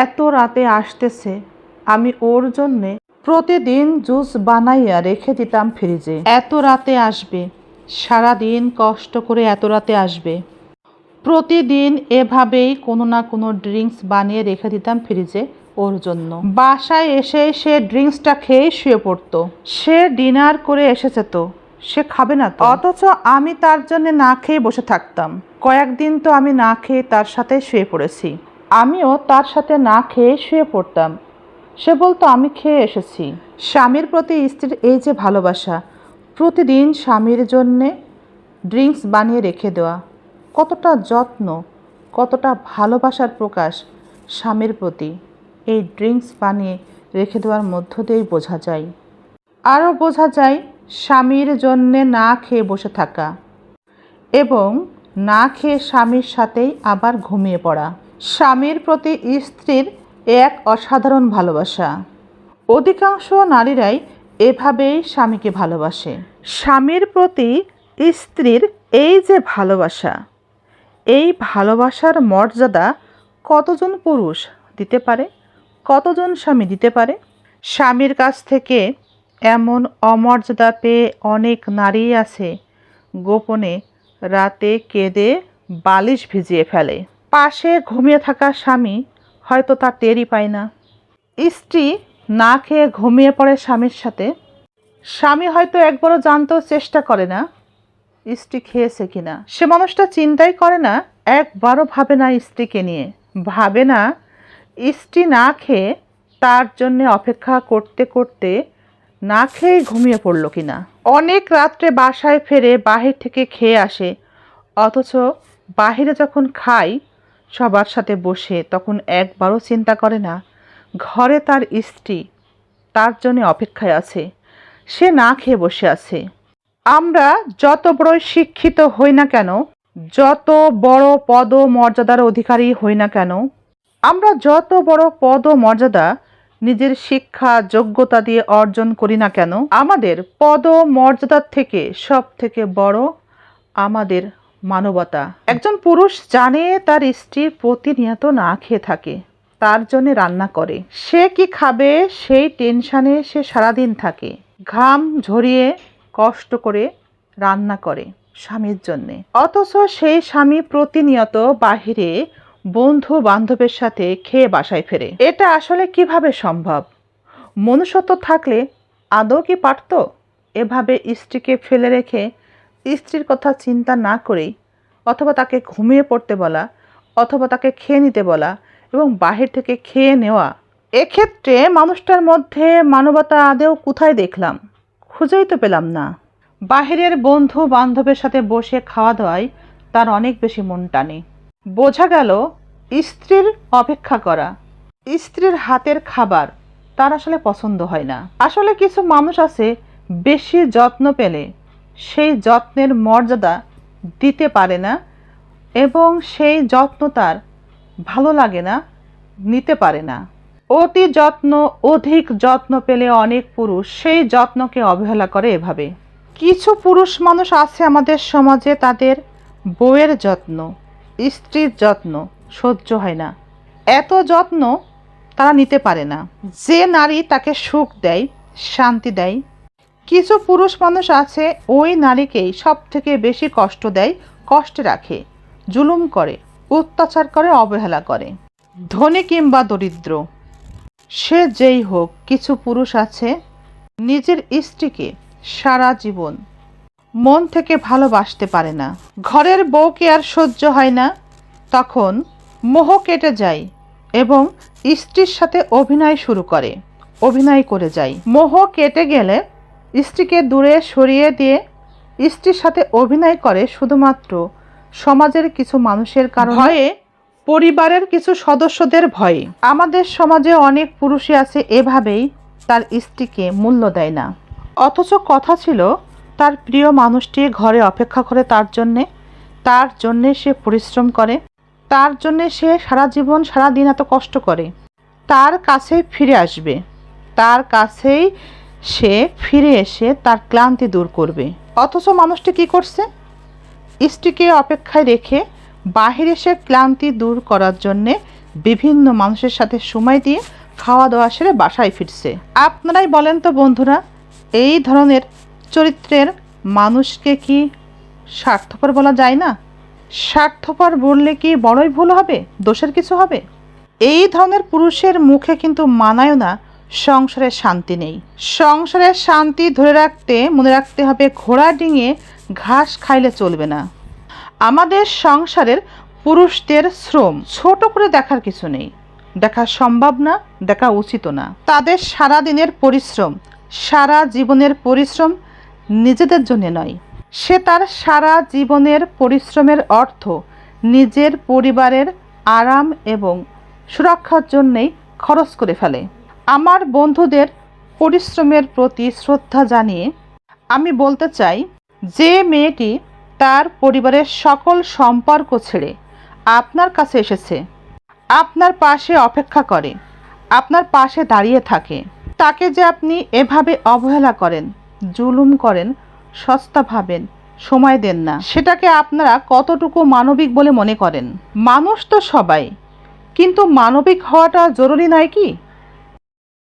এত রাতে আসতেছে, আমি ওর জন্যে প্রতিদিন জুস বানাইয়া রেখে দিতাম ফ্রিজে। এত রাতে আসবে সারা দিন কষ্ট করে এত রাতে আসবে। প্রতিদিন এভাবেই কোনো না কোনো ড্রিঙ্কস বানিয়ে রেখে দিতাম ফ্রিজে ওর জন্য। বাসায় এসে সে ড্রিঙ্কসটা খেয়ে শুয়ে পড়তো। সে ডিনার করে এসেছে তো, সে খাবে না অথচ আমি তার জন্য না খেয়ে বসে থাকতাম। কয়েকদিন তো আমি না খেয়ে তার সাথে শুয়ে পড়েছি। আমিও তার সাথে না খেয়ে শুয়ে পড়তাম। সে বলতো, আমি খেয়ে এসেছি। স্বামীর প্রতি স্ত্রীর এই যে ভালোবাসা, প্রতিদিন স্বামীর জন্যে ড্রিঙ্কস বানিয়ে রেখে দেওয়া, কতটা যত্ন, কতটা ভালোবাসার প্রকাশ স্বামীর প্রতি, এই ড্রিঙ্কস বানিয়ে রেখে দেওয়ার মধ্য দিয়েই বোঝা যায়। আরও বোঝা যায় স্বামীর জন্যে না খেয়ে বসে থাকা এবং না খেয়ে স্বামীর সাথেই আবার ঘুমিয়ে পড়া। স্বামীর প্রতি স্ত্রীর এক অসাধারণ ভালোবাসা। অধিকাংশ নারীরাই এভাবেই স্বামীকে ভালোবাসে। স্বামীর প্রতি স্ত্রীর এই যে ভালোবাসা, এই ভালোবাসার মর্যাদা কতজন পুরুষ দিতে পারে, কতজন স্বামী দিতে পারে? স্বামীর কাছ থেকে এমন অমর্যাদা পেয়ে অনেক নারী আছে, গোপনে রাতে কেঁদে বালিশ ভিজিয়ে ফেলে। পাশে ঘুমিয়ে থাকা স্বামী হয়তো তা টেরই পায় না। স্ত্রী না খেয়ে ঘুমিয়ে পড়ে স্বামীর সাথে। স্বামী হয়তো একবারও জানতেও চেষ্টা করে না, স্ত্রী খেয়েছে কিনা। সে মানুষটা চিন্তাই করে না, একবারও ভাবে না স্ত্রীকে নিয়ে। ভাবে না, স্ত্রী না খেয়ে তার জন্য অপেক্ষা করতে করতে না খেয়ে ঘুমিয়ে পড়ল কিনা। অনেক রাত্রে বাসায় ফেরে বাহির থেকে খেয়ে আসে, অথচ বাহিরে যখন খাই সবার সাথে বসে তখন একবারও চিন্তা করে না, ঘরে তার স্ত্রী, তার জন্য অপেক্ষায় আছে। সে না খেয়ে বসে আছে। আমরা যত বড় শিক্ষিত হই না কেন, যত বড় পদ মর্যাদার অধিকারী হই না কেন, আমরা যত বড় পদ মর্যাদা নিজের শিক্ষা, যোগ্যতা দিয়ে অর্জন করি না কেন, আমাদের পদ মর্যাদার থেকে সব থেকে বড় আমাদের মানবতা। একজন পুরুষ জানে তার স্ত্রী প্রতিনিয়ত না খেয়ে থাকে, তার জন্য রান্না করে। সে কি খাবে সেই টেনশানে সে সারাদিন থাকে। ঘাম ঝরিয়ে কষ্ট করে রান্না করে স্বামীর জন্যে। অথচ সেই স্বামী প্রতিনিয়ত বাহিরে বন্ধু বান্ধবের সাথে খেয়ে বাসায় ফেরে। এটা আসলে কীভাবে সম্ভব? মনুষ্যত্ব থাকলে আদৌ কি পারত? এভাবে স্ত্রীকে ফেলে রেখে স্ত্রীর কথা চিন্তা না করেই অথবা তাকে ঘুমিয়ে পড়তে বলা, অথবা তাকে খেয়ে নিতে বলা এবং বাহির থেকে খেয়ে নেওয়া। এক্ষেত্রে মানুষটার মধ্যে মানবতা আদেও কোথায় দেখলাম? খুঁজেই তো পেলাম না। বাহিরের বন্ধু বান্ধবের সাথে বসে খাওয়া দাওয়ায় তার অনেক বেশি মন টানে। বোঝা গেল, স্ত্রীর অপেক্ষা করা, স্ত্রীর হাতের খাবার তার আসলে পছন্দ হয় না। আসলে কিছু মানুষ আছে বেশি যত্ন পেলে সেই যত্নের মর্যাদা দিতে পারে না এবং সেই যত্ন তার ভালো লাগে না, নিতে পারে না। অতি যত্ন, অধিক যত্ন পেলে অনেক পুরুষ সেই যত্নকে অবহেলা করে এভাবে। কিছু পুরুষ মানুষ আছে আমাদের সমাজে তাদের বউয়ের যত্ন, স্ত্রীর যত্ন সহ্য হয় না। এত যত্ন তারা নিতে পারে না। যে নারী তাকে সুখ দেয়, শান্তি দেয় কিছু পুরুষ মানুষ আছে, ওই নারীকেই সব থেকে বেশি কষ্ট দেয়, কষ্টে রাখে, জুলুম করে, অত্যাচার করে, অবহেলা করে। ধনী কিংবা দরিদ্র, সে যেই হোক, কিছু পুরুষ আছে, নিজের স্ত্রীকে সারা জীবন মন থেকে ভালোবাসতে পারে না। ঘরের বউকে আর সহ্য হয় না, তখন মোহ কেটে যায় এবং স্ত্রীর সাথে অভিনয় শুরু করে, অভিনয় করে যায়। মোহ কেটে গেলে স্ত্রীকে দূরে সরিয়ে দিয়ে স্ত্রীর সাথে অভিনয় করে শুধুমাত্র সমাজের কিছু মানুষের কারণে। ভয়ে পরিবারের কিছু সদস্যদের ভয়ে। আমাদের সমাজে অনেক পুরুষই আছে এভাবেই তার স্ত্রীকে মূল্য দেয় না। অথচ কথা ছিল তার প্রিয় মানুষটি ঘরে অপেক্ষা করে তার জন্যে তার জন্যে সে পরিশ্রম করে তার জন্যে সে সারা জীবন সারা দিন এত কষ্ট করে। তার কাছেই ফিরে আসবে তার কাছেই সে ফিরে এসে তার ক্লান্তি দূর করবে। অথচ মানুষটি কি করছে? স্ত্রীকে অপেক্ষায় রেখে বাহিরে সে ক্লান্তি দূর করার জন্যে বিভিন্ন মানুষের সাথে সময় দিয়ে খাওয়া দাওয়া সেরে বাসায় ফিরছে। আপনারাই বলেন তো বন্ধুরা, এই ধরনের চরিত্রের মানুষকে কি স্বার্থপর বলা যায় না? স্বার্থপর বললে কি বড়ই ভুল হবে? দোষের কিছু হবে? এই ধরনের পুরুষের মুখে কিন্তু মানায় না সংসারের শান্তি নেই। সংসারের শান্তি ধরে রাখতে, মনে রাখতে হবে ঘোড়া ডিঙে ঘাস খাইলে চলবে না। আমাদের সংসারের পুরুষদের শ্রম ছোট করে দেখার কিছু নেই। দেখা সম্ভব না, দেখা উচিত না। তাদের সারা দিনের পরিশ্রম, সারা জীবনের পরিশ্রম নিজেদের জন্য নয়। সে তার সারা জীবনের পরিশ্রমের অর্থ নিজের পরিবারের আরাম এবং সুরক্ষার জন্যেই খরচ করে ফেলে। আমার বন্ধুদের পরিশ্রমের প্রতি শ্রদ্ধা জানিয়ে আমি বলতে চাই, যে মেয়েটি তার পরিবারের সকল সম্পর্ক ছেড়ে আপনার কাছে এসেছে, আপনার পাশে অপেক্ষা করে, আপনার পাশে দাঁড়িয়ে থাকে, তাকে যে আপনি এভাবে অবহেলা করেন, জুলুম করেন, সস্তা ভাবেন, সময় দেন না, সেটাকে আপনারা কতটুকু মানবিক বলে মনে করেন? মানুষ তো সবাই, কিন্তু মানবিক হওয়াটা জরুরি নয় কি?